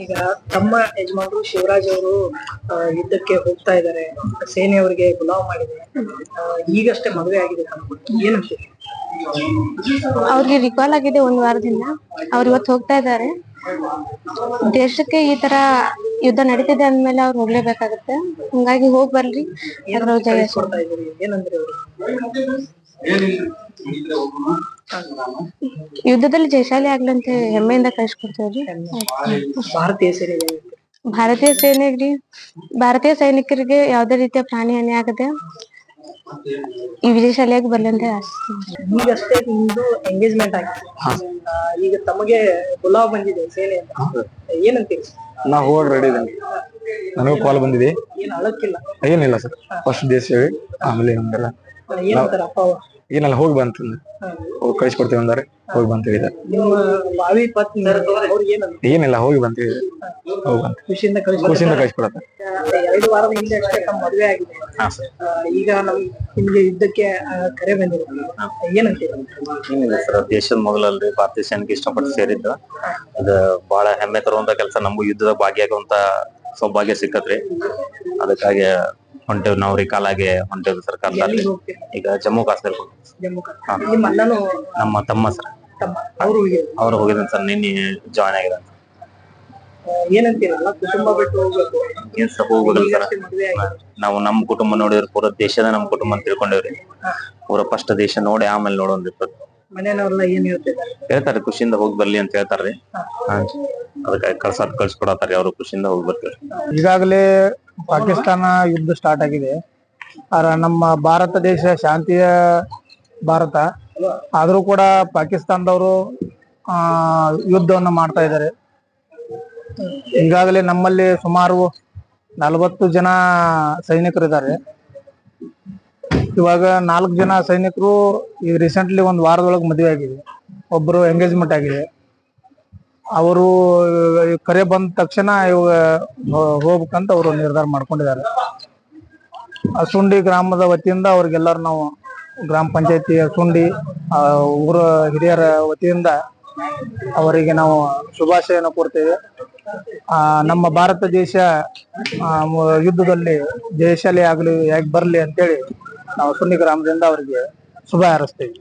ಈಗ ತಮ್ಮ ಯಜಮಾನರು ಶಿವರಾಜ್ ಅವರು ಯುದ್ಧಕ್ಕೆ ಹೋಗ್ತಾ ಇದ್ದಾರೆ ಸೇನೆಯವರಿಗೆ ಗುಲಾವ್ ಮಾಡಿದೆ. ಆ, ಈಗಷ್ಟೇ ಮದುವೆ ಆಗಿದೆ ಏನು ಅವ್ರಿಗೆ ರಿಕಾಲ್ ಆಗಿದೆ ಒಂದ್ ವಾರದಿಂದ. ಅವ್ರು ಇವತ್ತು ಹೋಗ್ತಾ ಇದ್ದಾರೆ ದೇಶಕ್ಕೆ ಈ ತರ ಯುದ್ಧ ನಡೀತಿದೆ ಅಂದ್ಮೇಲೆ ಅವ್ರು ಹೋಗ್ಲೇಬೇಕಾಗತ್ತೆ. ಹಂಗಾಗಿ ಹೋಗ್ ಬರ್ರಿ. ಏನಂದ್ರೆ ಅವರು? ಯುದ್ಧದಲ್ಲಿ ಜಯಶಾಲಿ ಆಗ್ಲಂತೆ ಹೆಮ್ಮೆಯಿಂದ ಕಳಿಸ್ಕೊಡ್ತೇವ್ರಿ ಭಾರತೀಯ ಸೇನೆ. ಭಾರತೀಯ ಸೇನೆಗ್ರಿ ಭಾರತೀಯ ಸೈನಿಕರಿಗೆ ಯಾವ್ದೇ ರೀತಿಯ ಪ್ರಾಣಿ ಹಾನಿ ಆಗದೆ ಈ ವಿಜಯಶಾಲಿಯಾಗಿ ಬರ್ಲಿ ಅಂತ ಈಗಷ್ಟೇ ನಿಮ್ದು ಎಂಗೇಜ್ಮೆಂಟ್ ಆಗಿದೆ ಈಗ ತಮಗೆ ಗುಲಾಬ್ ಬಂದಿದೆ ಸೇನೆ ಅಂತ. ಏನಂತೀರಿ ನಾ ಹೋಗಿ ರೆಡಿ ಇದ್ದೇನೆ ನನಗೂ ಕಾಲ್ ಬಂದಿದೆ. ಏನ್ ಅಳಕ್ಕಿಲ್ಲ ಏನಿಲ್ಲ ಸರ್. ಫಸ್ಟ್ ದೇಶ ಹೇಳಿ ಆಮೇಲೆ ಹಂಗೆಲ್ಲ ಏನಂತಾರ ಅಪ್ಪ? ಏನೆಲ್ಲ ಹೋಗಿ ಬಂತು ಹೋಗಿ ಕಳಿಸ್ಕೊಡ್ತೀವಿ ಅಂದ್ರೆ. ಹೋಗಿ ಬಂತೀವಿ ಇದೆ ಏನಿಲ್ಲ ಹೋಗಿ ಬಂತೀವಿ ಹೋಗಿ ಖುಷಿಯಿಂದ ಕಳಿಸಿ ಖುಷಿಯಿಂದ ಕಳಿಸ್ಕೊಡತ್ತೆ. ಎರಡು ವಾರದ ಹಿಂದೆ ಅಷ್ಟೇ ತಮ್ಮ ಮದುವೆ ಆಗಿದೆ. ಈಗ ನಮ್ ನಿಮ್ಗೆ ಯುದ್ಧಕ್ಕೆ ಕರೆ ಬಂದಿರೋದು. ಏನಂತೀರ? ಏನಿಲ್ಲ ಸರ್ ದೇಶದ ಮೊದಲಲ್ರಿ ಭಾರತೀಯ ಸೈನಿಕ ಇಷ್ಟಪಟ್ಟು ಸೇರಿದ್ದು. ಅದ ಬಹಳ ಹೆಮ್ಮೆ ತರುವಂತ ಕೆಲಸ. ನಮಗೂ ಯುದ್ಧದ ಭಾಗಿಯಾಗುವಂತ ಸೌಭಾಗ್ಯ ಸಿಕ್ಕತ್ರಿ. ಅದಕ್ಕಾಗಿ ಹೊಂಟೇವ್ ನಾವು ಕಾಲಾಗೆ ಹೊಂಟೇವ್ ಸರ್ಕಾರದಲ್ಲಿ. ಈಗ ಜಮ್ಮು ಕಾಶ್ಮೀರ್ ನಿಮ್ಮ ನಮ್ಮ ತಮ್ಮ ಸರ್. ಅವರು ಅವ್ರು ಹೋಗಿದ್ದಾನೆ ಸರ್ ನಿನ್ನೆ ಜಾಯ್ನ್ ಆಗಿದ್ದಾನೆ ಏನಂತೀರಲ್ಲ? ಕುಟುಂಬ ಬಿಟ್ಟು ಹೋಗ್ಬೇಕು ಏನ್ ಸರ್ ಹೋಗ್ಬೇಕಲ್ಲ ಸರ್. ಆಗಿದೆ? ನಾವು ನಮ್ ಕುಟುಂಬ ನೋಡಿದ್ರೆ ಪೂರ ದೇಶದ ನಮ್ ಕುಟುಂಬ ಅಂತ ತಿಳ್ಕೊಂಡೇವ್ರಿ. ಪೂರ ಫಸ್ಟ್ ದೇಶ ನೋಡಿ ಆಮೇಲೆ ನೋಡೋನ್ ಮನೆಯವ್ರಲ್ಲ ಏನ್ ಹೇಳ್ತಿದ್ದಾರೆ? ಹೇಳ್ತಾರೆ ಖುಷಿಯಿಂದ ಹೋಗಿ ಬರ್ಲಿ ಅಂತ ಹೇಳ್ತಾರ್ರಿ. ಅದಕ್ಕೆ ಅದಕ್ಕಾಗಿ ಕಳ್ಸಿ ಕಳ್ಸ್ಕೊಡತಾರ್ರಿ ಅವರು ಖುಷಿಯಿಂದ ಹೋಗಿ ಬರ್ತೀವಿ ಈಗಾಗಲೇ ಪಾಕಿಸ್ತಾನ ಯುದ್ಧ ಸ್ಟಾರ್ಟ್ ಆಗಿದೆ. ಆದ್ರೆ ನಮ್ಮ ಭಾರತ ದೇಶ ಶಾಂತಿಯ ಭಾರತ. ಆದರೂ ಕೂಡ ಪಾಕಿಸ್ತಾನದವರು, ಆ, ಯುದ್ಧವನ್ನು ಮಾಡ್ತಾ ಇದ್ದಾರೆ. ಈಗಾಗಲೇ ನಮ್ಮಲ್ಲಿ ಸುಮಾರು ನಲವತ್ತು ಜನ ಸೈನಿಕರು ಇದ್ದಾರೆ ಇವಾಗ ನಾಲ್ಕು ಜನ ಸೈನಿಕರು ಈಗ ರೀಸೆಂಟ್ಲಿ ಒಂದು ವಾರದೊಳಗೆ ಮದುವೆ ಆಗಿದೆ. ಒಬ್ಬರು ಎಂಗೇಜ್ಮೆಂಟ್ ಆಗಿದೆ. ಅವರು ಕರೆ ಬಂದ ತಕ್ಷಣ ಇವಾಗ ಹೋಗ್ಬೇಕಂತ ಅವರು ನಿರ್ಧಾರ ಮಾಡ್ಕೊಂಡಿದ್ದಾರೆ. ಅಸುಂಡಿ ಗ್ರಾಮದ ವತಿಯಿಂದ ಅವ್ರಿಗೆಲ್ಲರೂ ನಾವು ಗ್ರಾಮ ಪಂಚಾಯತಿ ಅಸುಂಡಿ ಆ, ಊರ ಹಿರಿಯರ ವತಿಯಿಂದ ಅವರಿಗೆ ನಾವು ಶುಭಾಶಯನ ಕೊಡ್ತೇವೆ ಆ, ನಮ್ಮ ಭಾರತ ದೇಶ ಯುದ್ಧದಲ್ಲಿ ಜಯಶಾಲಿ ಆಗಲಿ ಯಾಕೆ ಬರಲಿ ಅಂತೇಳಿ ನಾವು ಸುನ್ನಿ ಗ್ರಾಮದಿಂದ ಅವರಿಗೆ ಶುಭ ಹಾರೈಸ್ತೇವೆ.